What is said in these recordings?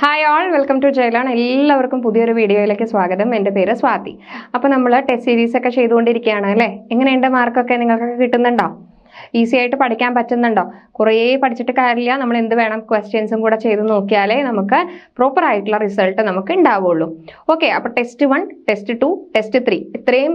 Hi all welcome to ജയലാൺ എല്ലാവർക്കും പുതിയൊരു വീഡിയോയിലേക്ക് സ്വാഗതം. എന്റെ പേര് സ്വാതി. അപ്പോൾ നമ്മൾ ടെസ്റ്റ് സീരീസ് ഒക്കെ ചെയ്തുകൊണ്ടിരിക്കുകയാണ് അല്ലേ? എങ്ങനെയുണ്ട് മാർക്കൊക്കെ? നിങ്ങൾക്കൊക്കെ കിട്ടുന്നുണ്ടോ? ഈസി ആയിട്ട് പഠിക്കാൻ പറ്റുന്നുണ്ടോ? കുറേ പഠിച്ചിട്ട് കാര്യമില്ല. നമ്മൾ എന്ത് വേണം ക്വസ്റ്റ്യൻസും കൂടെ ചെയ്ത് നോക്കിയാലേ നമുക്ക് പ്രോപ്പർ ആയിട്ടുള്ള റിസൾട്ട് നമുക്ക് ഉണ്ടാവുള്ളൂ. ഓക്കെ അപ്പോൾ test one test two test three ഇത്രയും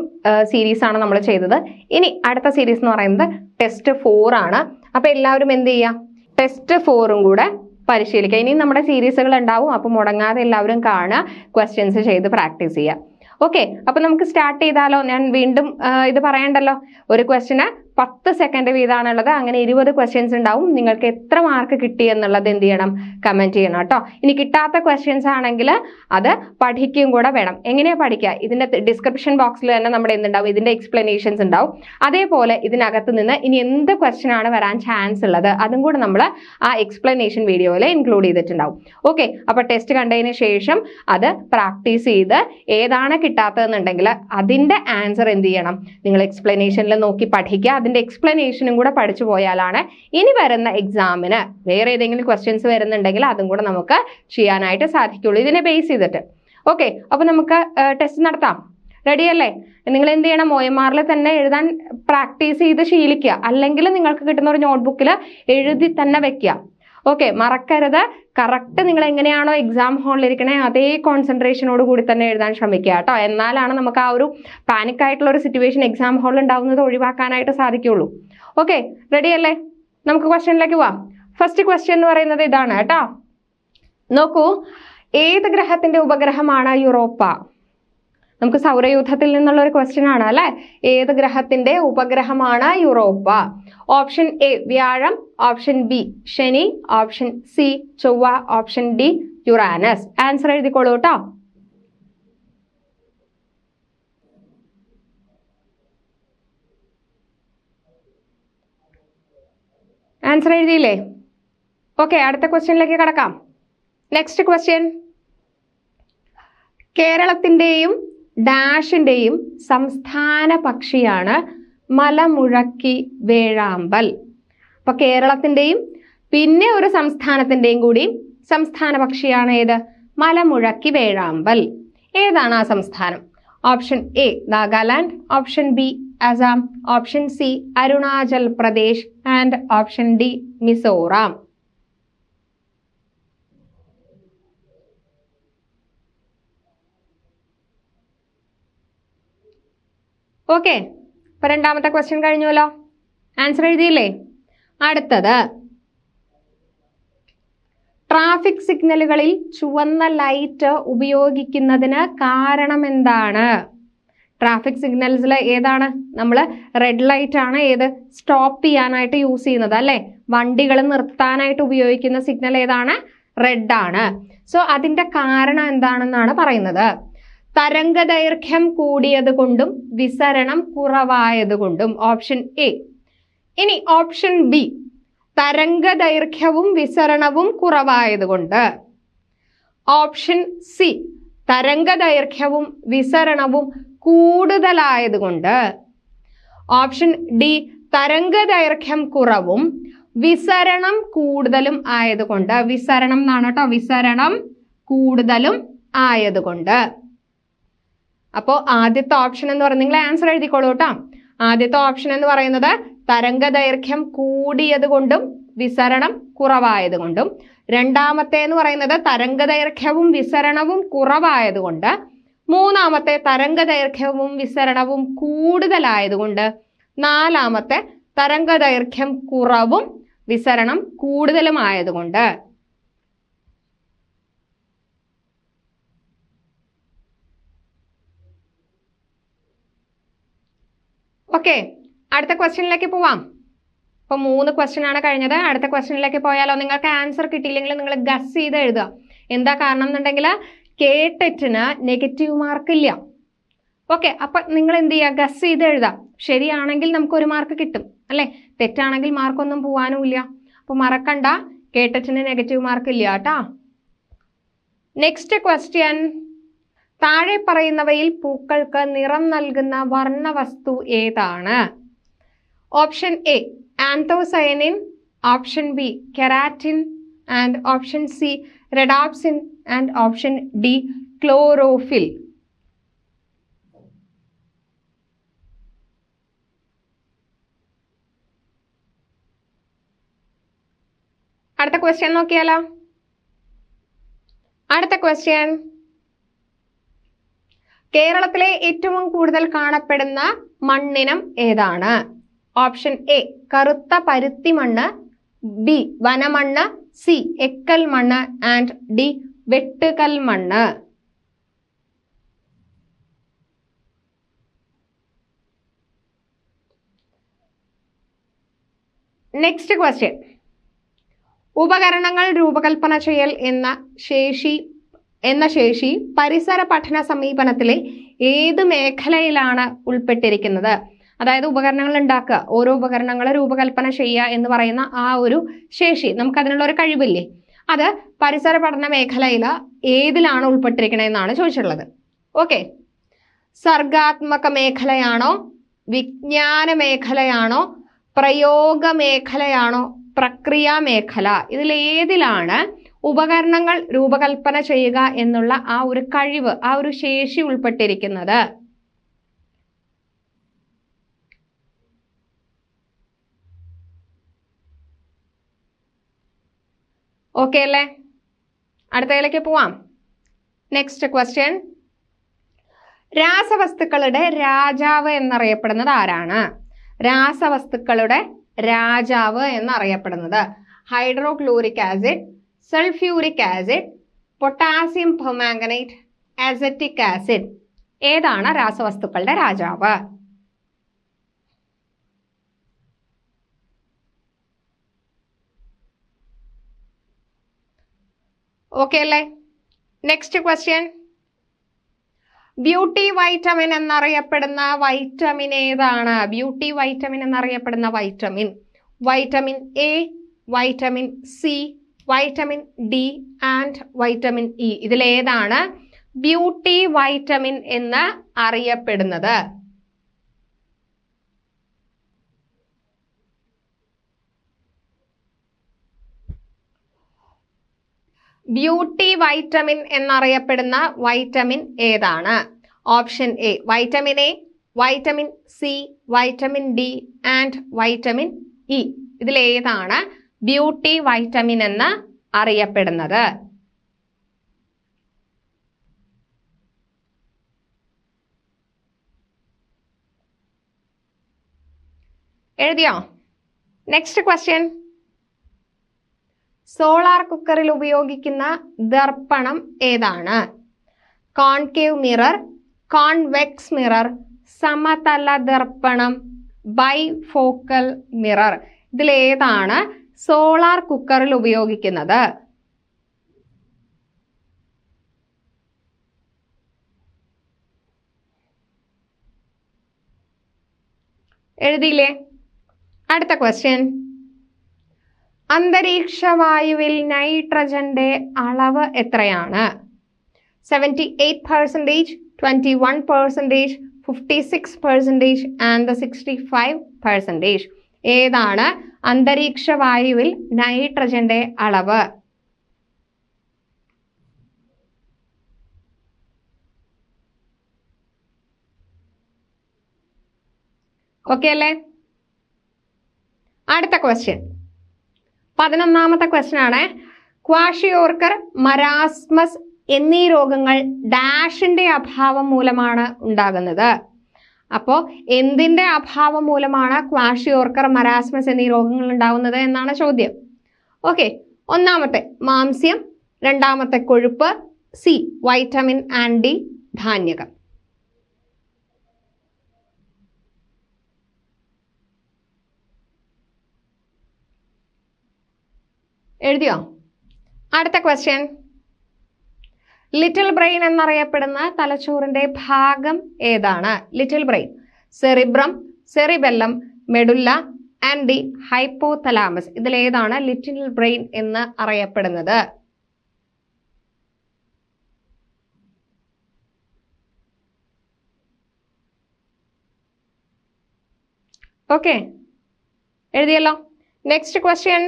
സീരീസാണ് നമ്മൾ ചെയ്തത്. ഇനി അടുത്ത സീരീസ് എന്ന് പറയുന്നത് ടെസ്റ്റ് ഫോർ ആണ്. അപ്പോൾ എല്ലാവരും എന്ത് ചെയ്യുക? ടെസ്റ്റ് ഫോറും കൂടെ പരിശീലിക്കുക. ഇനിയും നമ്മുടെ സീരീസുകൾ ഉണ്ടാവും. അപ്പോൾ മുടങ്ങാതെ എല്ലാവരും കാണുക. ക്വസ്റ്റ്യൻസ് ചെയ്ത് പ്രാക്ടീസ് ചെയ്യുക. ഓക്കെ അപ്പൊ നമുക്ക് സ്റ്റാർട്ട് ചെയ്താലോ? ഞാൻ വീണ്ടും ഇത് പറയണ്ടല്ലോ? ഒരു ക്വസ്റ്റിന് പത്ത് സെക്കൻഡ് വീതമാണുള്ളത് അങ്ങനെ ഇരുപത് ക്വസ്റ്റ്യൻസ് ഉണ്ടാവും. നിങ്ങൾക്ക് എത്ര മാർക്ക് കിട്ടി എന്നുള്ളത് എന്ത് ചെയ്യണം? കമന്റ് ചെയ്യണം കേട്ടോ. ഇനി കിട്ടാത്ത ക്വസ്റ്റ്യൻസ് ആണെങ്കിൽ അത് പഠിക്കുകയും കൂടെ വേണം. എങ്ങനെയാണ് പഠിക്കുക? ഇതിന്റെ ഡിസ്ക്രിപ്ഷൻ ബോക്സിൽ തന്നെ നമ്മുടെ എന്തുണ്ടാവും? ഇതിന്റെ എക്സ്പ്ലനേഷൻസ് ഉണ്ടാവും. അതേപോലെ ഇതിനകത്ത് നിന്ന് ഇനി എന്ത് ക്വസ്റ്റ്യൻ ആണ് വരാൻ ചാൻസ് ഉള്ളത്? അതും കൂടെ നമ്മൾ ആ എക്സ്പ്ലനേഷൻ വീഡിയോയിൽ ഇൻക്ലൂഡ് ചെയ്തിട്ടുണ്ടാവും. ഓക്കെ അപ്പോൾ ടെസ്റ്റ് കണ്ടതിന് ശേഷം അത് പ്രാക്ടീസ് ചെയ്ത് ഏതാണ് കിട്ടാത്തതെന്നുണ്ടെങ്കിൽ അതിന്റെ ആൻസർ എന്ത് ചെയ്യണം? നിങ്ങൾ എക്സ്പ്ലനേഷനിൽ നോക്കി പഠിക്കുക. അതിന്റെ എക്സ്പ്ലനേഷനും കൂടെ പഠിച്ചു പോയാലാണ് ഇനി വരുന്ന എക്സാമിന് വേറെ ഏതെങ്കിലും ക്വസ്റ്റ്യൻസ് വരുന്നുണ്ടെങ്കിൽ അതും കൂടെ നമുക്ക് ചെയ്യാനായിട്ട് സാധിക്കുള്ളൂ. ഇതിനെ ബേസ് ചെയ്തിട്ട്. ഓക്കെ അപ്പോൾ നമുക്ക് ടെസ്റ്റ് നടത്താം. റെഡി അല്ലേ? നിങ്ങൾ എന്ത് ചെയ്യണം? ഒ എം ആറിൽ തന്നെ എഴുതാൻ പ്രാക്ടീസ് ചെയ്ത് ശീലിക്കുക. അല്ലെങ്കിൽ നിങ്ങൾക്ക് കിട്ടുന്ന ഒരു നോട്ട്ബുക്കിൽ എഴുതി തന്നെ വെക്കുക. ഓക്കെ മറക്കരുത്. കറക്റ്റ് നിങ്ങൾ എങ്ങനെയാണോ എക്സാം ഹാളിൽ ഇരിക്കണേ അതേ കോൺസെൻട്രേഷനോട് കൂടി തന്നെ എഴുതാൻ ശ്രമിക്കുക കേട്ടോ. എന്നാലാണ് നമുക്ക് ആ ഒരു പാനിക് ആയിട്ടുള്ള ഒരു സിറ്റുവേഷൻ എക്സാം ഹാളിൽ ഉണ്ടാവുന്നത് ഒഴിവാക്കാനായിട്ട് സാധിക്കുള്ളൂ ഓക്കെ റെഡി അല്ലേ? നമുക്ക് ക്വസ്റ്റ്യനിലേക്ക് പോവാം. ഫസ്റ്റ് ക്വസ്റ്റ്യൻ എന്ന് പറയുന്നത് ഇതാണ് കേട്ടോ. നോക്കൂ ഏത് ഗ്രഹത്തിന്റെ ഉപഗ്രഹമാണ് യൂറോപ്പ? നമുക്ക് സൗരയൂഥത്തിൽ നിന്നുള്ള ഒരു ക്വസ്റ്റ്യൻ ആണ് അല്ലെ? ഏത് ഗ്രഹത്തിന്റെ ഉപഗ്രഹമാണ് യൂറോപ്പ? ഓപ്ഷൻ എ വ്യാഴം. ഓപ്ഷൻ ബി ശനി. ഓപ്ഷൻ സി ചൊവ്വ. ഓപ്ഷൻ ഡി യുറാനസ് ആൻസർ എഴുതിക്കോളൂ കേട്ടോ. ആൻസർ എഴുതിയില്ലേ? ഓക്കെ അടുത്ത ക്വസ്റ്റ്യനിലേക്ക് കടക്കാം. നെക്സ്റ്റ് ക്വസ്റ്റ്യൻ കേരളത്തിന്റെയും ഡാഷിന്റെയും സംസ്ഥാന പക്ഷിയാണ് മലമുഴക്കി വേഴാമ്പൽ. അപ്പോൾ കേരളത്തിന്റെയും പിന്നെ ഒരു സംസ്ഥാനത്തിന്റെയും കൂടി സംസ്ഥാന പക്ഷിയാണ് ഏത്? മലമുഴക്കി വേഴാമ്പൽ. ഏതാണ് ആ സംസ്ഥാനം? Option A Nagaland. Option B Assam. Option C Arunachal Pradesh. And option D Mizoram. Okay അപ്പം രണ്ടാമത്തെ ക്വസ്റ്റ്യൻ കഴിഞ്ഞുവല്ലോ. ആൻസർ എഴുതിയില്ലേ? അടുത്തത്. ട്രാഫിക് സിഗ്നലുകളിൽ ചുവന്ന ലൈറ്റ് ഉപയോഗിക്കുന്നതിന് കാരണം എന്താണ്? ട്രാഫിക് സിഗ്നൽസിൽ ഏതാണ്? നമ്മൾ റെഡ് ലൈറ്റ് ആണ് ഏത്? സ്റ്റോപ്പ് ചെയ്യാനായിട്ട് യൂസ് ചെയ്യുന്നത് അല്ലേ? വണ്ടികൾ നിർത്താനായിട്ട് ഉപയോഗിക്കുന്ന സിഗ്നൽ ഏതാണ്? റെഡ് ആണ്. സോ അതിന്റെ കാരണം എന്താണെന്നാണ് പറയുന്നത്. തരംഗ ദൈർഘ്യം കൂടിയത് കൊണ്ടും വിസരണം കുറവായത് കൊണ്ടും ഓപ്ഷൻ എ. ഇനി ഓപ്ഷൻ ബി തരംഗ ദൈർഘ്യവും വിസരണവും കുറവായതുകൊണ്ട്. ഓപ്ഷൻ സി തരംഗ ദൈർഘ്യവും വിസരണവും കൂടുതലായതുകൊണ്ട്. ഓപ്ഷൻ ഡി തരംഗ ദൈർഘ്യം കുറവും വിസരണം കൂടുതലും ആയതുകൊണ്ട്. വിസരണം എന്നാണ് കേട്ടോ. വിസരണം കൂടുതലും ആയതുകൊണ്ട്. അപ്പോൾ ആദ്യത്തെ ഓപ്ഷൻ എന്ന് പറയുന്നത് നിങ്ങൾ ആൻസർ എഴുതിക്കോളൂ കേട്ടോ. ആദ്യത്തെ ഓപ്ഷൻ എന്ന് പറയുന്നത് തരംഗ ദൈർഘ്യം കൂടിയത് കൊണ്ടും വിസരണം കുറവായത് കൊണ്ടും. രണ്ടാമത്തെ എന്ന് പറയുന്നത് തരംഗ ദൈർഘ്യവും വിസരണവും കുറവായതുകൊണ്ട് മൂന്നാമത്തെ തരംഗ ദൈർഘ്യവും വിസരണവും കൂടുതലായതുകൊണ്ട് നാലാമത്തെ തരംഗ ദൈർഘ്യം കുറവും വിസരണം കൂടുതലും ഓക്കെ അടുത്ത ക്വസ്റ്റ്യനിലേക്ക് പോവാം. ഇപ്പൊ മൂന്ന് ക്വസ്റ്റ്യൻ ആണ് കഴിഞ്ഞത്. അടുത്ത ക്വസ്റ്റ്യനിലേക്ക് പോയാലോ? നിങ്ങൾക്ക് ആൻസർ കിട്ടിയില്ലെങ്കിൽ നിങ്ങൾ ഗസ് ചെയ്ത് എഴുതുക. എന്താ കാരണം എന്നുണ്ടെങ്കിൽ കേട്ടിന് നെഗറ്റീവ് മാർക്ക് ഇല്ല. ഓക്കെ അപ്പൊ നിങ്ങൾ എന്ത് ചെയ്യുക? ഗസ് ചെയ്ത് എഴുതാം ശരിയാണെങ്കിൽ നമുക്ക് ഒരു മാർക്ക് കിട്ടും അല്ലെ? തെറ്റാണെങ്കിൽ മാർക്കൊന്നും പോവാനും ഇല്ല. അപ്പൊ മറക്കണ്ട കേട്ടിന് നെഗറ്റീവ് മാർക്ക് ഇല്ല കേട്ടാ. നെക്സ്റ്റ് ക്വസ്റ്റ്യൻ താഴെ പറയുന്നവയിൽ പൂക്കൾക്ക് നിറം നൽകുന്ന വർണവസ്തു ഏതാണ്? Option A anthocyanin option B keratin. And option C rhodopsin. And option D chlorophyll. അടുത്ത ക്വസ്റ്റ്യൻ നോക്കിയാലോ? അടുത്ത ക്വസ്റ്റ്യൻ കേരളത്തിലെ ഏറ്റവും കൂടുതൽ കാണപ്പെടുന്ന മണ്ണിനം ഏതാണ്? ഓപ്ഷൻ എ കറുത്ത പരുത്തി മണ്ണ് ബി വനമണ്ണ് സി എക്കൽ മണ്ണ് ആൻഡ് ഡി വെട്ടുകൽ മണ്ണ്. നെക്സ്റ്റ് ക്വസ്റ്റ്യൻ ഉപകരണങ്ങൾ രൂപകൽപ്പന ചെയ്യൽ എന്ന ശേഷി എന്ന ശേഷി പരിസര പഠന സമീപനത്തിലെ ഏത് മേഖലയിലാണ് ഉൾപ്പെട്ടിരിക്കുന്നത്? അതായത് ഉപകരണങ്ങൾ ഉണ്ടാക്കുക ഓരോ ഉപകരണങ്ങൾ രൂപകൽപ്പന ചെയ്യുക എന്ന് പറയുന്ന ആ ഒരു ശേഷി. നമുക്ക് അതിനുള്ള ഒരു കഴിവില്ലേ? അത് പരിസര പഠന മേഖലയിൽ ഏതിലാണ് എന്നാണ് ചോദിച്ചിട്ടുള്ളത്. ഓക്കെ. സർഗാത്മക മേഖലയാണോ വിജ്ഞാന മേഖലയാണോ പ്രയോഗ മേഖലയാണോ പ്രക്രിയ മേഖല? ഇതിൽ ഏതിലാണ് ഉപകരണങ്ങൾ രൂപകൽപ്പന ചെയ്യുക എന്നുള്ള ആ ഒരു കഴിവ് ആ ഒരു ശേഷി ഉൾപ്പെട്ടിരിക്കുന്നത്. ഓക്കെ അല്ലേ? അടുത്തതിലേക്ക് പോവാം. നെക്സ്റ്റ് ക്വസ്റ്റ്യൻ രാസവസ്തുക്കളുടെ രാജാവ് എന്നറിയപ്പെടുന്നത് ആരാണ്? രാസവസ്തുക്കളുടെ രാജാവ് എന്നറിയപ്പെടുന്നത്. Hydrochloric acid sulphuric acid potassium permanganate acetic acid. ഏതാണ് രാസവസ്തുക്കളുടെ രാജാവ്? ഓക്കെ അല്ലേ? നെക്സ്റ്റ് ക്വസ്റ്റ്യൻ ബ്യൂട്ടി വൈറ്റമിൻ എന്നറിയപ്പെടുന്ന വൈറ്റമിൻ ഏതാണ്? ബ്യൂട്ടി വൈറ്റമിൻ എന്നറിയപ്പെടുന്ന vitamin vitamin A vitamin C vitamin D and vitamin E ഇതിലേതാണ് ബ്യൂട്ടി വൈറ്റമിൻ എന്ന് അറിയപ്പെടുന്നത്. ബ്യൂട്ടി വൈറ്റമിൻ എന്നറിയപ്പെടുന്ന വൈറ്റമിൻ ഏതാണ്? Option A vitamin A vitamin C vitamin D and vitamin E ഇതിലേതാണ് beauty vitamin എന്ന് അറിയപ്പെടുന്നത്. എഴുതിയോ? നെക്സ്റ്റ് ക്വസ്റ്റ്യൻ സോളാർ കുക്കറിൽ ഉപയോഗിക്കുന്ന ദർപ്പണം ഏതാണ്? കോൺകേവ് മിറർ കോൺവെക്സ് മിറർ സമതല ദർപ്പണം ബൈ ഫോക്കൽ മിറർ. ഇതിലേതാണ് സോളാർ കുക്കറിൽ ഉപയോഗിക്കുന്നത്. എഴുതിയില്ലേ? അടുത്ത ക്വസ്റ്റ്യൻ അന്തരീക്ഷ വായുവിൽ നൈട്രജന്റെ അളവ് എത്രയാണ്? Seventy eight percentage twenty one percentage fifty six percentage and the sixty five percentage ഏതാണ്? അന്തരീക്ഷ വായുവിൽ നൈട്രജന്റെ അളവ്. ഓക്കെ അല്ലേ? അടുത്ത ക്വസ്റ്റ്യൻ പതിനൊന്നാമത്തെ ക്വസ്റ്റ്യൻ ആണ്. ക്വാഷിയോർക്കർ മരാസ്മസ് എന്നീ രോഗങ്ങൾ ഡാഷിന്റെ അഭാവം മൂലമാണ് ഉണ്ടാകുന്നത്. അപ്പോൾ എന്തിന്റെ അഭാവം മൂലമാണ് ക്വാഷിയോർക്കർ മരാസ്മസ് എന്നീ രോഗങ്ങൾ ഉണ്ടാകുന്നത് എന്നാണ് ചോദ്യം. ഓക്കെ ഒന്നാമത്തെ മാംസ്യം. രണ്ടാമത്തെ കൊഴുപ്പ്. സി വൈറ്റമിൻ ആൻഡി ധാന്യകം. എഴുതിയോ? അടുത്ത ക്വസ്റ്റ്യൻ ലിറ്റിൽ ബ്രെയിൻ എന്നറിയപ്പെടുന്ന തലച്ചോറിന്റെ ഭാഗം ഏതാണ്? Little brain cerebrum cerebellum medulla and the hypothalamus ഇതിലേതാണ് ലിറ്റിൽ ബ്രെയിൻ എന്ന് അറിയപ്പെടുന്നത്? Okay എഴുതിയല്ലോ. Next question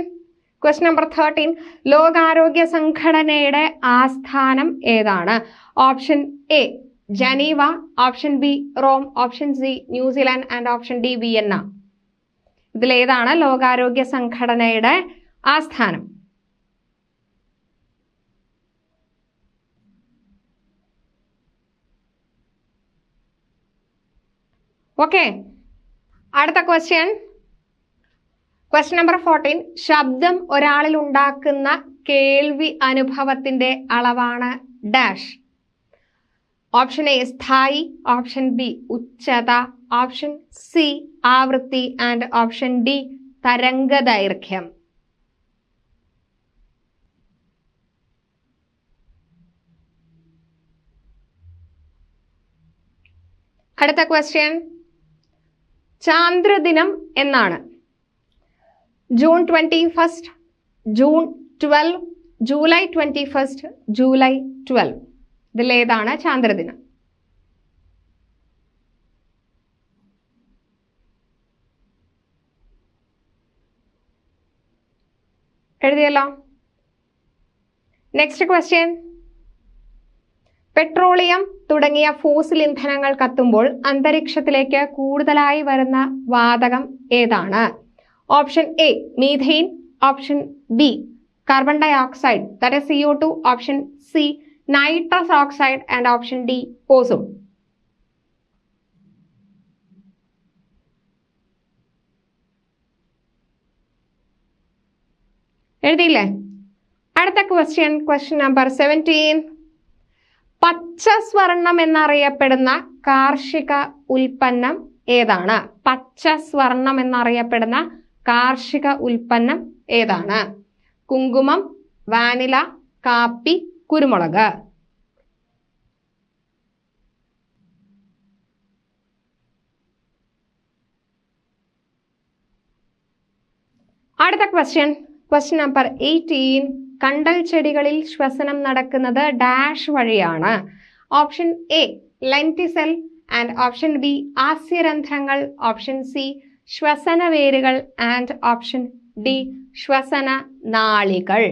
question number thirteen ലോകാരോഗ്യ സംഘടനയുടെ ആസ്ഥാനം ഏതാണ്? Option A Geneva. Option B Rome. Option C New Zealand. And option D Vienna. ഇതിലേതാണ് ലോകാരോഗ്യ സംഘടനയുടെ ആസ്ഥാനം. ഓക്കെ അടുത്ത ക്വസ്റ്റ്യൻ ക്വസ്റ്റ്യൻ നമ്പർ ഫോർട്ടീൻ ശബ്ദം ഒരാളിൽ ഉണ്ടാക്കുന്ന കേൾവി അനുഭവത്തിന്റെ അളവാണ് ഡാഷ് ഓപ്ഷൻ എ സ്ഥായി. ഓപ്ഷൻ ബി ഉച്ചത. ഓപ്ഷൻ സി ആവൃത്തി. ആൻഡ് ഓപ്ഷൻ ഡി തരംഗദൈർഘ്യം. അടുത്ത ക്വസ്റ്റ്യൻ ചാന്ദ്രദിനം എന്നാണ്. June twenty first June twelve July twenty first July twelve. ഇതിലേതാണ് ചാന്ദ്രദിനം. എഴുതിയല്ലോ? നെക്സ്റ്റ് ക്വസ്റ്റ്യൻ പെട്രോളിയം തുടങ്ങിയ ഫോസിൽ ഇന്ധനങ്ങൾ കത്തുമ്പോൾ അന്തരീക്ഷത്തിലേക്ക് കൂടുതലായി വരുന്ന വാതകം ഏതാണ്? Option A methane option B carbon dioxide that is CO two option C nitrous oxide and option D ozone എഴുതിയില്ലേ? അടുത്ത ക്വസ്റ്റ്യൻ ക്വസ്റ്റ്യൻ നമ്പർ സെവന്റീൻ പച്ചസ്വർണം എന്നറിയപ്പെടുന്ന കാർഷിക ഉൽപ്പന്നം ഏതാണ്? പച്ചസ്വർണം എന്നറിയപ്പെടുന്ന കാർഷിക ഉൽപ്പന്നം ഏതാണ്? കുങ്കുമം വാനില കാപ്പി കുരുമുളക്. അടുത്ത ക്വസ്റ്റ്യൻ ക്വസ്റ്റ്യൻ നമ്പർ എയ്റ്റീൻ കണ്ടൽ ചെടികളിൽ ശ്വസനം നടക്കുന്നത് ഡാഷ് വഴിയാണ്. Option A lenticel and option B ആസ്യരന്ധ്രങ്ങൾ. Option C ശ്വസന വേരുകൾ ആൻഡ് ഓപ്ഷൻ ഡി ശ്വസന നാളികൾ.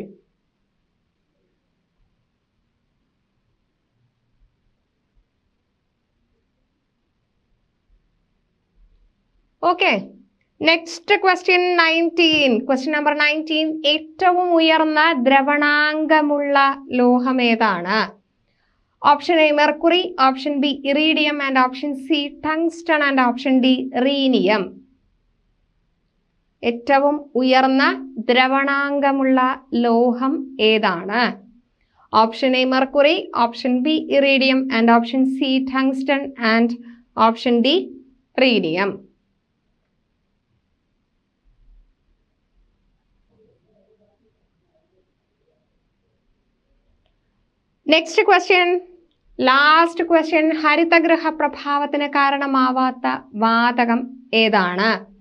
Okay next question nineteen question number nineteen ഏറ്റവും ഉയർന്ന ദ്രവണാംഗമുള്ള ലോഹം ഏതാണ്? Option A mercury option B iridium and option C tungsten and option D rhenium ഏറ്റവും ഉയർന്ന ദ്രവണാങ്കമുള്ള ലോഹം ഏതാണ്? Option A mercury. Option B iridium. And option C tungsten. And option D rhenium next question last question ഹരിതഗൃഹ പ്രഭാവത്തിന് കാരണമാവാത്ത വാതകം ഏതാണ്?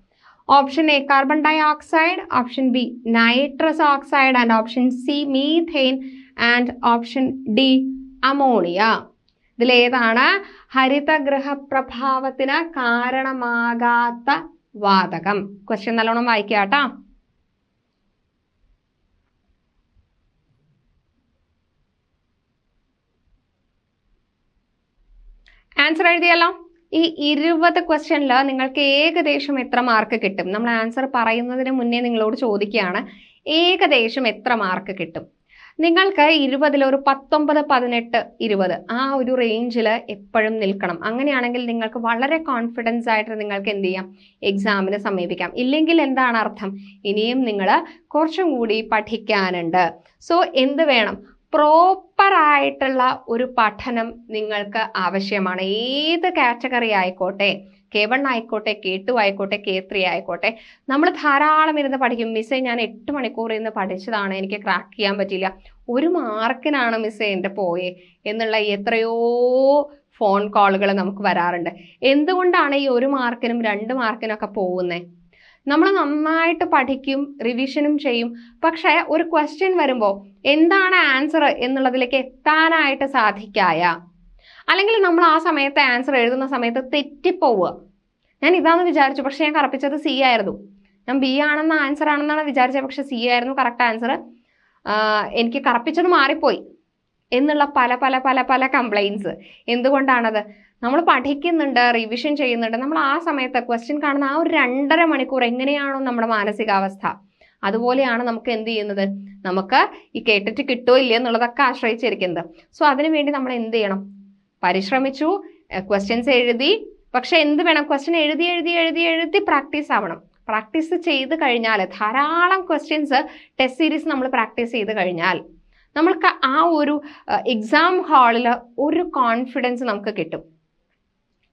Option A carbon dioxide option B nitrous oxide and option C methane and option D ammonia ഇതിലേതാണ് ഹരിതഗൃഹ പ്രഭാവത്തിന് കാരണമാകാത്ത വാതകം. Question നല്ലോണം വായിക്കുക കേട്ടോ. ആൻസർ എഴുതിയല്ലോ. ഈ ഇരുപത് ക്വസ്റ്റ്യനിൽ നിങ്ങൾക്ക് ഏകദേശം എത്ര മാർക്ക് കിട്ടും? നമ്മൾ ആൻസർ പറയുന്നതിന് മുന്നേ നിങ്ങളോട് ചോദിക്കുകയാണ് ഏകദേശം എത്ര മാർക്ക് കിട്ടും? നിങ്ങൾക്ക് ഇരുപതിൽ ഒരു പത്തൊമ്പത് പതിനെട്ട് ഇരുപത് ആ ഒരു റേഞ്ചിൽ എപ്പോഴും നിൽക്കണം. അങ്ങനെയാണെങ്കിൽ നിങ്ങൾക്ക് വളരെ കോൺഫിഡൻസ് ആയിട്ട് നിങ്ങൾക്ക് എന്ത് ചെയ്യാം? എക്സാമിന് സമീപിക്കാം. ഇല്ലെങ്കിൽ എന്താണ് അർത്ഥം? ഇനിയും നിങ്ങൾ കുറച്ചും കൂടി പഠിക്കാനുണ്ട്. സോ എന്ത് വേണം? പ്രോപ്പർ ആയിട്ടുള്ള ഒരു പഠനം നിങ്ങൾക്ക് ആവശ്യമാണ്. ഏത് കാറ്റഗറി ആയിക്കോട്ടെ കെ വൺ ആയിക്കോട്ടെ കെ ടു ആയിക്കോട്ടെ കെ ത്രീ ആയിക്കോട്ടെ നമ്മൾ ധാരാളം ഇരുന്ന് പഠിക്കും. മിസ്സേ ഞാൻ എട്ട് മണിക്കൂർ ഇരുന്ന് പഠിച്ചതാണ്. എനിക്ക് ക്രാക്ക് ചെയ്യാൻ പറ്റില്ല ഒരു മാർക്കിനാണ് മിസ്സേ എന്റെ പോയെ എന്നുള്ള എത്രയോ ഫോൺ കോളുകൾ നമുക്ക് വരാറുണ്ട്. എന്തുകൊണ്ടാണ് ഈ ഒരു മാർക്കിനും രണ്ട് മാർക്കിനൊക്കെ പോകുന്നത് നമ്മൾ നന്നായിട്ട് പഠിക്കും റിവിഷനും ചെയ്യും. പക്ഷേ ഒരു ക്വസ്റ്റ്യൻ വരുമ്പോൾ എന്താണ് ആൻസർ എന്നുള്ളതിലേക്ക് എത്താനായിട്ട് സാധിക്കായ? അല്ലെങ്കിൽ നമ്മൾ ആ സമയത്ത് ആൻസർ എഴുതുന്ന സമയത്ത് തെറ്റിപ്പോവുക. ഞാൻ ഇതാന്ന് വിചാരിച്ചു പക്ഷേ ഞാൻ കറപ്പിച്ചത് സി ആയിരുന്നു. ഞാൻ ബി ആണെന്ന ആൻസർ ആണെന്നാണ് വിചാരിച്ചത് പക്ഷേ സി ആയിരുന്നു കറക്റ്റ് ആൻസർ എനിക്ക് കറപ്പിച്ചത് മാറിപ്പോയി. എന്നുള്ള പല പല പല പല കംപ്ലൈൻസ് എന്തുകൊണ്ടാണത്? നമ്മൾ പഠിക്കുന്നുണ്ട് റിവിഷൻ ചെയ്യുന്നുണ്ട്. നമ്മൾ ആ സമയത്ത് ക്വസ്റ്റ്യൻ കാണുന്ന ആ ഒരു രണ്ടര മണിക്കൂർ എങ്ങനെയാണോ നമ്മുടെ മാനസികാവസ്ഥ. അതുപോലെയാണ് നമുക്ക് എന്ത് ചെയ്യുന്നത്? നമുക്ക് ഈ കേട്ടിട്ട് കിട്ടുമോ ഇല്ലയോ എന്നുള്ളതൊക്കെ ആശ്രയിച്ചിരിക്കുന്നത്. സോ അതിനു വേണ്ടി നമ്മൾ എന്ത് ചെയ്യണം? പരിശ്രമിച്ചു ക്വസ്റ്റ്യൻസ് എഴുതി. പക്ഷെ എന്ത് വേണം? ക്വസ്റ്റ്യൻ എഴുതി എഴുതി എഴുതി എഴുതി പ്രാക്ടീസ് ആവണം. പ്രാക്ടീസ് ചെയ്ത് കഴിഞ്ഞാൽ ധാരാളം ക്വസ്റ്റ്യൻസ് ടെസ്റ്റ് സീരീസ് നമ്മൾ പ്രാക്ടീസ് ചെയ്ത് കഴിഞ്ഞാൽ നമ്മൾക്ക് ആ ഒരു എക്സാം ഹാളിൽ ഒരു കോൺഫിഡൻസ് നമുക്ക് കിട്ടും.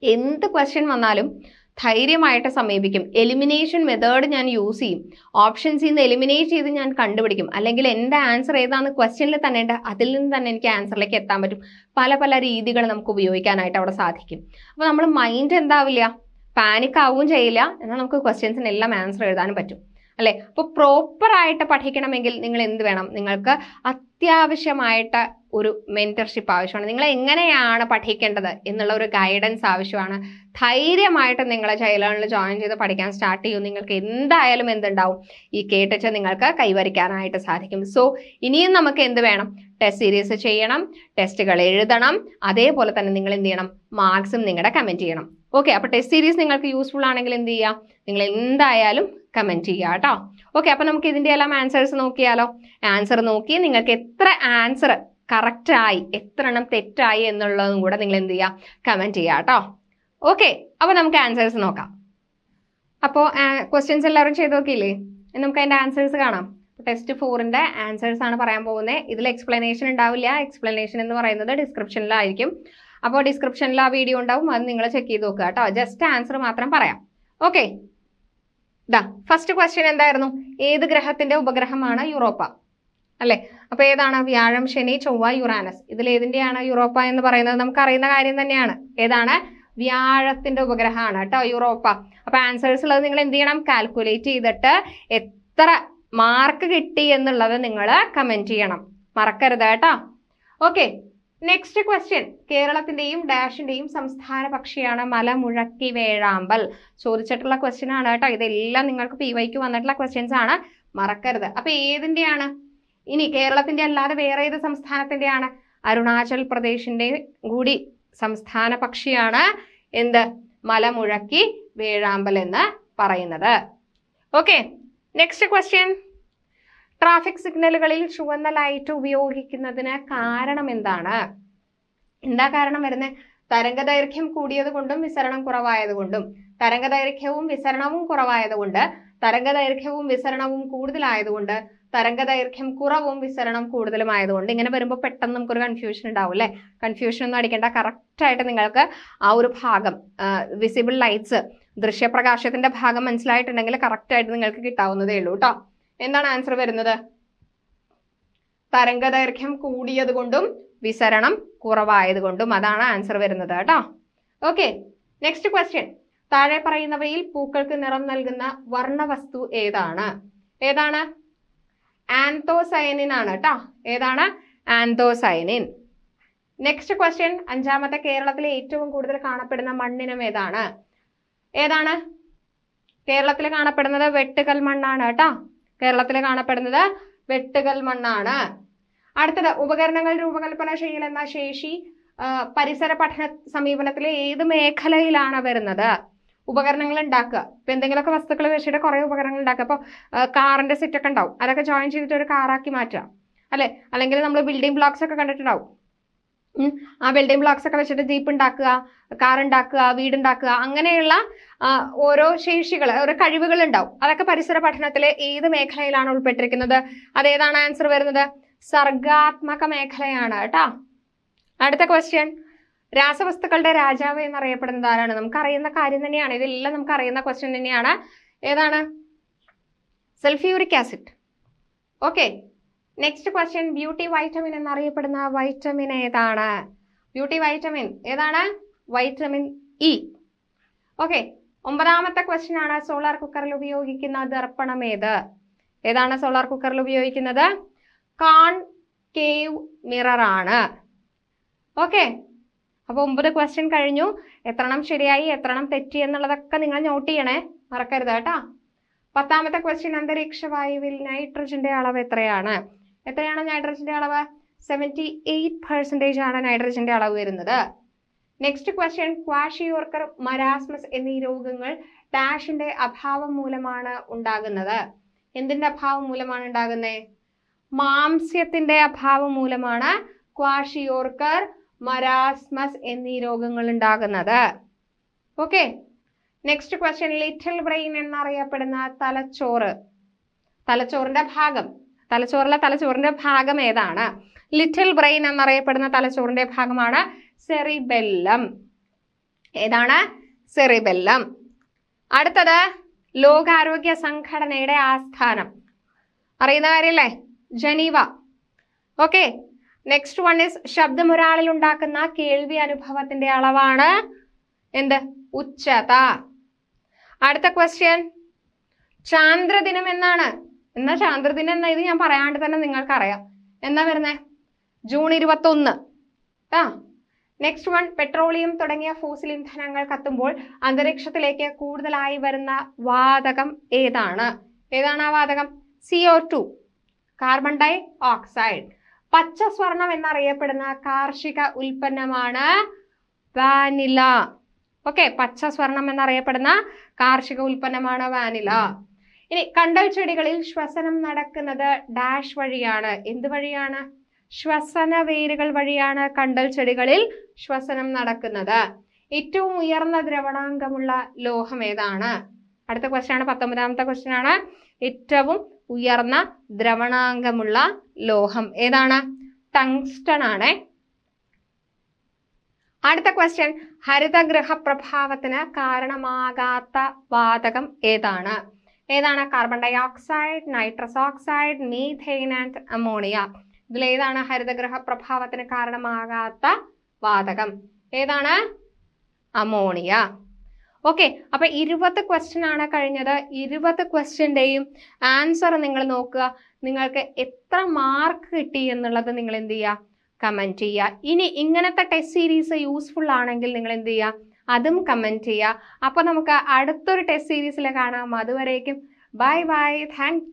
എന്ത് ക്വസ്റ്റ്യൻ വന്നാലും ധൈര്യമായിട്ട് സമീപിക്കും. എലിമിനേഷൻ മെത്തേഡ് ഞാൻ യൂസ് ചെയ്യും. ഓപ്ഷൻസിൽ നിന്ന് എലിമിനേറ്റ് ചെയ്ത് ഞാൻ കണ്ടുപിടിക്കും. അല്ലെങ്കിൽ എന്റെ ആൻസർ ഏതാണ്? ക്വസ്റ്റ്യനിൽ തന്നെ ഉണ്ട്. അതിൽ നിന്ന് തന്നെ എനിക്ക് ആൻസറിലേക്ക് എത്താൻ പറ്റും. പല പല രീതികൾ നമുക്ക് ഉപയോഗിക്കാനായിട്ട് അവിടെ സാധിക്കും. അപ്പോൾ നമ്മൾ മൈൻഡ് എന്താവില്ല? പാനിക് ആവുകയും ചെയ്യില്ല. എന്നാൽ നമുക്ക് ക്വസ്റ്റ്യൻസിനെല്ലാം ആൻസർ എഴുതാനും പറ്റും. അല്ലേ? അപ്പോൾ പ്രോപ്പറായിട്ട് പഠിക്കണമെങ്കിൽ നിങ്ങൾ എന്ത് വേണം? നിങ്ങൾക്ക് അത്യാവശ്യമായിട്ട് ഒരു മെന്റർഷിപ്പ് ആവശ്യമാണ്. നിങ്ങൾ എങ്ങനെയാണ് പഠിക്കേണ്ടത് എന്നുള്ള ഒരു ഗൈഡൻസ് ആവശ്യമാണ്. ധൈര്യമായിട്ട് നിങ്ങളെ ചൈലേണിൽ ജോയിൻ ചെയ്ത് പഠിക്കാൻ സ്റ്റാർട്ട് ചെയ്യും. നിങ്ങൾക്ക് എന്തായാലും എന്തുണ്ടാവും? ഈ കേട്ടച്ച നിങ്ങൾക്ക് കൈവരിക്കാനായിട്ട് സാധിക്കും. സോ ഇനിയും നമുക്ക് എന്ത് വേണം? ടെസ്റ്റ് സീരീസ് ചെയ്യണം ടെസ്റ്റുകൾ എഴുതണം അതേപോലെ തന്നെ നിങ്ങൾ എന്ത് ചെയ്യണം? മാർക്സും നിങ്ങളുടെ കമന്റ് ചെയ്യണം. ഓക്കെ അപ്പോൾ ടെസ്റ്റ് സീരീസ് നിങ്ങൾക്ക് യൂസ്ഫുൾ ആണെങ്കിൽ എന്ത് ചെയ്യുക നിങ്ങൾ എന്തായാലും കമന്റ് ചെയ്യുക കേട്ടോ. ഓക്കെ അപ്പോൾ നമുക്ക് ഇതിന്റെ എല്ലാം ആൻസേഴ്സ് നോക്കിയാലോ? ആൻസർ നോക്കി നിങ്ങൾക്ക് എത്ര ആൻസർ കറക്റ്റ് ആയി എത്ര എണ്ണം തെറ്റായി എന്നുള്ളതും കൂടെ നിങ്ങൾ എന്ത് ചെയ്യുക കമന്റ് ചെയ്യുക കേട്ടോ ഓക്കെ അപ്പോൾ നമുക്ക് ആൻസേഴ്സ് നോക്കാം. അപ്പോൾ ക്വസ്റ്റ്യൻസ് എല്ലാവരും ചെയ്ത് നോക്കിയില്ലേ? നമുക്ക് അതിന്റെ ആൻസേഴ്സ് കാണാം. ടെസ്റ്റ് ഫോറിന്റെ ആൻസേഴ്സ് ആണ് പറയാൻ പോകുന്നത് ഇതിൽ എക്സ്പ്ലനേഷൻ ഉണ്ടാവില്ല. എക്സ്പ്ലനേഷൻ എന്ന് പറയുന്നത് ഡിസ്ക്രിപ്ഷനിലായിരിക്കും അപ്പോൾ ഡിസ്ക്രിപ്ഷനിൽ ആ വീഡിയോ ഉണ്ടാവും. അത് നിങ്ങൾ ചെക്ക് ചെയ്ത് നോക്കുക കേട്ടോ ജസ്റ്റ് ആൻസർ മാത്രം പറയാം. ഓക്കെ ഇതാ ഫസ്റ്റ് ക്വസ്റ്റ്യൻ എന്തായിരുന്നു? ഏത് ഗ്രഹത്തിന്റെ ഉപഗ്രഹമാണ് യൂറോപ്പ? അല്ലെ? അപ്പൊ ഏതാണ്? വ്യാഴം ശനി ചൊവ്വ യുറാനസ്. ഇതിൽ ഏതിന്റെയാണ് യൂറോപ്പ എന്ന് പറയുന്നത്? നമുക്ക് അറിയുന്ന കാര്യം തന്നെയാണ്. ഏതാണ്? വ്യാഴത്തിന്റെ ഉപഗ്രഹമാണ് കേട്ടോ യൂറോപ്പ. അപ്പൊ ആൻസേഴ്സ് ഉള്ളത് നിങ്ങൾ എന്ത് ചെയ്യണം? കാൽക്കുലേറ്റ് ചെയ്തിട്ട് എത്ര മാർക്ക് കിട്ടി എന്നുള്ളത് നിങ്ങൾ കമന്റ് ചെയ്യണം. മറക്കരുത് കേട്ടോ. ഓക്കെ നെക്സ്റ്റ് ക്വസ്റ്റ്യൻ കേരളത്തിന്റെയും ഡാഷിന്റെയും സംസ്ഥാന പക്ഷിയാണ് മലമുഴക്കി വേഴാമ്പൽ. ചോദിച്ചിട്ടുള്ള ക്വസ്റ്റ്യൻ ആണ് കേട്ടോ. ഇതെല്ലാം നിങ്ങൾക്ക് പി വൈക്ക് വന്നിട്ടുള്ള ക്വസ്റ്റ്യൻസ് ആണ്. മറക്കരുത്. അപ്പൊ ഏതിന്റെയാണ്? ഇനി കേരളത്തിന്റെ അല്ലാതെ വേറെ ഏത് സംസ്ഥാനത്തിന്റെയാണ്? അരുണാചൽ പ്രദേശിന്റെ കൂടി സംസ്ഥാന പക്ഷിയാണ് എന്ത്? മലമുഴക്കി വേഴാമ്പൽ എന്ന് പറയുന്നത്. ഓക്കെ നെക്സ്റ്റ് ക്വസ്റ്റ്യൻ ട്രാഫിക് സിഗ്നലുകളിൽ ചുവന്ന ലൈറ്റ് ഉപയോഗിക്കുന്നതിന് കാരണം എന്താണ്? എന്താ കാരണം വരുന്നത്? തരംഗദൈർഘ്യം കൂടിയത് കൊണ്ടും വിസരണം കുറവായത് കൊണ്ടും. തരംഗദൈർഘ്യവും വിസരണവും കുറവായതുകൊണ്ട് തരംഗദൈർഘ്യവും വിസരണവും കൂടുതലായതുകൊണ്ട് തരംഗദൈർഘ്യം കുറവും വിസരണം കൂടുതലും ആയതുകൊണ്ട് ഇങ്ങനെ വരുമ്പോൾ പെട്ടെന്ന് നമുക്കൊരു കൺഫ്യൂഷൻ ഉണ്ടാവും അല്ലേ? കൺഫ്യൂഷൻ ഒന്നും അടിക്കേണ്ട. കറക്റ്റായിട്ട് നിങ്ങൾക്ക് ആ ഒരു ഭാഗം വിസിബിൾ ലൈറ്റ്സ് ദൃശ്യപ്രകാശത്തിന്റെ ഭാഗം മനസ്സിലായിട്ടുണ്ടെങ്കിൽ കറക്റ്റായിട്ട് നിങ്ങൾക്ക് കിട്ടാവുന്നതേ ഉള്ളൂ കേട്ടോ എന്താണ് ആൻസർ വരുന്നത്? തരംഗദൈർഘ്യം കൂടിയത് കൊണ്ടും വിസരണം കുറവായത് കൊണ്ടും അതാണ് ആൻസർ വരുന്നത് കേട്ടോ ഓക്കെ നെക്സ്റ്റ് ക്വസ്റ്റ്യൻ താഴെ പറയുന്നവയിൽ പൂക്കൾക്ക് നിറം നൽകുന്ന വർണവസ്തു ഏതാണ്? ഏതാണ്? ആന്തോസയനിൻ ആണ് കേട്ടോ. ഏതാണ്? ആന്തോസയനിൻ നെക്സ്റ്റ് ക്വസ്റ്റ്യൻ അഞ്ചാമത്തെ കേരളത്തിലെ ഏറ്റവും കൂടുതൽ കാണപ്പെടുന്ന മണ്ണിനം ഏതാണ്? ഏതാണ്? കേരളത്തിൽ കാണപ്പെടുന്നത് വെട്ടുകൽ മണ്ണാണ് കേട്ടോ. കേരളത്തിൽ കാണപ്പെടുന്നത് വെട്ടുകൽ മണ്ണാണ്. അടുത്തത് ഉപകരണങ്ങൾ രൂപകൽപ്പന ചെയ്യൽ എന്ന ശേഷി പരിസര പഠന സമീപനത്തിലെ ഏത് മേഖലയിലാണ് വരുന്നത്? ഉപകരണങ്ങൾ ഉണ്ടാക്കുക ഇപ്പൊ എന്തെങ്കിലുമൊക്കെ വസ്തുക്കൾ വെച്ചിട്ട് കുറെ ഉപകരണങ്ങൾ ഉണ്ടാക്കുക അപ്പോൾ കാറിന്റെ സെറ്റൊക്കെ ഉണ്ടാവും. അതൊക്കെ ജോയിൻ ചെയ്തിട്ട് ഒരു കാറാക്കി മാറ്റുക. അല്ലെ? അല്ലെങ്കിൽ നമ്മൾ ബിൽഡിംഗ് ബ്ലോക്സ് ഒക്കെ കണ്ടിട്ടുണ്ടാവും. ആ ബിൽഡിംഗ് ബ്ലോക്സ് ഒക്കെ വെച്ചിട്ട് ജീപ്പ് ഉണ്ടാക്കുക കാർ ഉണ്ടാക്കുക വീടുണ്ടാക്കുക അങ്ങനെയുള്ള ഓരോ ശേഷികൾ ഓരോ കഴിവുകൾ ഉണ്ടാവും. അതൊക്കെ പരിസര പഠനത്തിലെ ഏത് മേഖലയിലാണ് ഉൾപ്പെട്ടിരിക്കുന്നത്? അതേതാണ് ആൻസർ വരുന്നത്? സർഗാത്മക മേഖലയാണ് കേട്ടോ. അടുത്ത ക്വസ്റ്റ്യൻ രാസവസ്തുക്കളുടെ രാജാവ് എന്നറിയപ്പെടുന്നത് ആരാണ്? നമുക്ക് അറിയുന്ന കാര്യം തന്നെയാണ്. ഇതെല്ലാം നമുക്ക് അറിയുന്ന ക്വസ്റ്റ്യൻ തന്നെയാണ്. ഏതാണ്? Sulphuric acid. Okay next question beauty vitamin എന്നറിയപ്പെടുന്ന വൈറ്റമിൻ ഏതാണ്? ബ്യൂട്ടി വൈറ്റമിൻ ഏതാണ്? വൈറ്റമിൻ ഇ ഓക്കെ ഒമ്പതാമത്തെ ക്വസ്റ്റ്യൻ ആണ്. സോളാർ കുക്കറിൽ ഉപയോഗിക്കുന്ന ദർപ്പണം ഏത്? ഏതാണ് സോളാർ കുക്കറിൽ ഉപയോഗിക്കുന്നത്? കാൺ കേവ് മിറർ ആണ്. ഓക്കെ അപ്പോൾ ഒമ്പത് ക്വസ്റ്റ്യൻ കഴിഞ്ഞു. എത്രണ്ണം ശരിയായി എത്രണ്ണം തെറ്റി എന്നുള്ളതൊക്കെ നിങ്ങൾ നോട്ട് ചെയ്യണേ. മറക്കരുത് കേട്ടോ. പത്താമത്തെ ക്വസ്റ്റ്യൻ അന്തരീക്ഷ വായുവിൽ നൈട്രജന്റെ അളവ് എത്രയാണ്? എത്രയാണ് നൈട്രജന്റെ അളവ്? സെവന്റി എയ്റ്റ് പെർസെന്റേജ് ആണ് നൈട്രജന്റെ അളവ് വരുന്നത്. നെക്സ്റ്റ് ക്വസ്റ്റ്യൻ ക്വാഷിയോർക്കർ മരാസ്മസ് എന്നീ രോഗങ്ങൾ ഡാഷിന്റെ അഭാവം മൂലമാണ് ഉണ്ടാകുന്നത്. എന്തിന്റെ അഭാവം മൂലമാണ് ഉണ്ടാകുന്നത് മാംസ്യത്തിന്റെ അഭാവം മൂലമാണ് ക്വാഷിയോർക്കർ മരാസ്മസ് എന്നീ രോഗങ്ങൾ ഉണ്ടാകുന്നത് okay next question little brain എന്നറിയപ്പെടുന്ന തലച്ചോറ്. തലച്ചോറിന്റെ ഭാഗം. തലച്ചോറിലെ തലച്ചോറിന്റെ ഭാഗം ഏതാണ്? ലിറ്റിൽ ബ്രെയിൻ എന്നറിയപ്പെടുന്ന തലച്ചോറിന്റെ ഭാഗമാണ് സെറിബെല്ലം. ഏതാണ്? സെറിബെല്ലം. അടുത്തത് ലോകാരോഗ്യ സംഘടനയുടെ ആസ്ഥാനം. അറിയുന്ന കാര്യല്ലേ? Geneva. Okay next one is ശബ്ദം ഒരാളിൽ ഉണ്ടാക്കുന്ന കേൾവി അനുഭവത്തിന്റെ അളവാണ് എന്ത്? ഉച്ചത. അടുത്ത ക്വസ്റ്റ്യൻ ചാന്ദ്രദിനം എന്നാണ്. എന്നാ ചാന്ദ്രദിനം എന്ന? ഇത് ഞാൻ പറയാണ്ട് തന്നെ നിങ്ങൾക്കറിയാം. എന്നാ വരുന്നേ? ജൂൺ ഇരുപത്തൊന്ന്. ആ നെക്സ്റ്റ് വൺ പെട്രോളിയം തുടങ്ങിയ ഫോസിൽ ഇന്ധനങ്ങൾ കത്തുമ്പോൾ അന്തരീക്ഷത്തിലേക്ക് കൂടുതലായി വരുന്ന വാതകം ഏതാണ്? ഏതാണ് ആ വാതകം? ടു കാർബൺ ഡൈ ഓക്സൈഡ് പച്ച സ്വർണം എന്നറിയപ്പെടുന്ന കാർഷിക ഉൽപ്പന്നമാണ് വാനില. ഓക്കെ പച്ച സ്വർണം എന്നറിയപ്പെടുന്ന കാർഷിക ഉൽപ്പന്നമാണ് വാനില. ഇനി കണ്ടൽ ചെടികളിൽ ശ്വസനം നടക്കുന്നത് ഡാഷ് വഴിയാണ്. എന്ത് വഴിയാണ്? ശ്വസന വേരുകൾ വഴിയാണ് കണ്ടൽ ചെടികളിൽ ശ്വസനം നടക്കുന്നത്. ഏറ്റവും ഉയർന്ന ദ്രവണാങ്കമുള്ള ലോഹം ഏതാണ്? അടുത്ത ക്വസ്റ്റ്യൻ ആണ് പത്തൊമ്പതാമത്തെ ക്വസ്റ്റ്യൻ ആണ്. ഏറ്റവും ഉയർന്ന ദ്രവണാങ്കമുള്ള ലോഹം ഏതാണ്? ടങ്സ്റ്റൺ ആണ്. അടുത്ത ക്വസ്റ്റ്യൻ ഹരിതഗൃഹ പ്രഭാവത്തിന് കാരണമാകാത്ത വാതകം ഏതാണ്? ഏതാണ്? Carbon dioxide nitrous oxide methane and ammonia ഇതിലേതാണ് ഹരിതഗൃഹ പ്രഭാവത്തിന് കാരണമാകാത്ത വാതകം? ഏതാണ്? അമോണിയ ഓക്കെ അപ്പൊ ഇരുപത് ക്വസ്റ്റ്യൻ ആണ് കഴിഞ്ഞത്. ഇരുപത് ക്വസ്റ്റ്യന്റെയും ആൻസർ നിങ്ങൾ നോക്കുക. നിങ്ങൾക്ക് എത്ര മാർക്ക് കിട്ടി എന്നുള്ളത് നിങ്ങൾ എന്ത് ചെയ്യുക? കമന്റ് ചെയ്യുക. ഇനി ഇങ്ങനത്തെ ടെസ്റ്റ് സീരീസ് യൂസ്ഫുൾ ആണെങ്കിൽ നിങ്ങൾ എന്ത് ചെയ്യുക? അതും കമന്റ് ചെയ്യുക. അപ്പോൾ നമുക്ക് അടുത്തൊരു ടെസ്റ്റ് സീരീസിൽ കാണാം. അതുവരേക്കും. Bye bye thank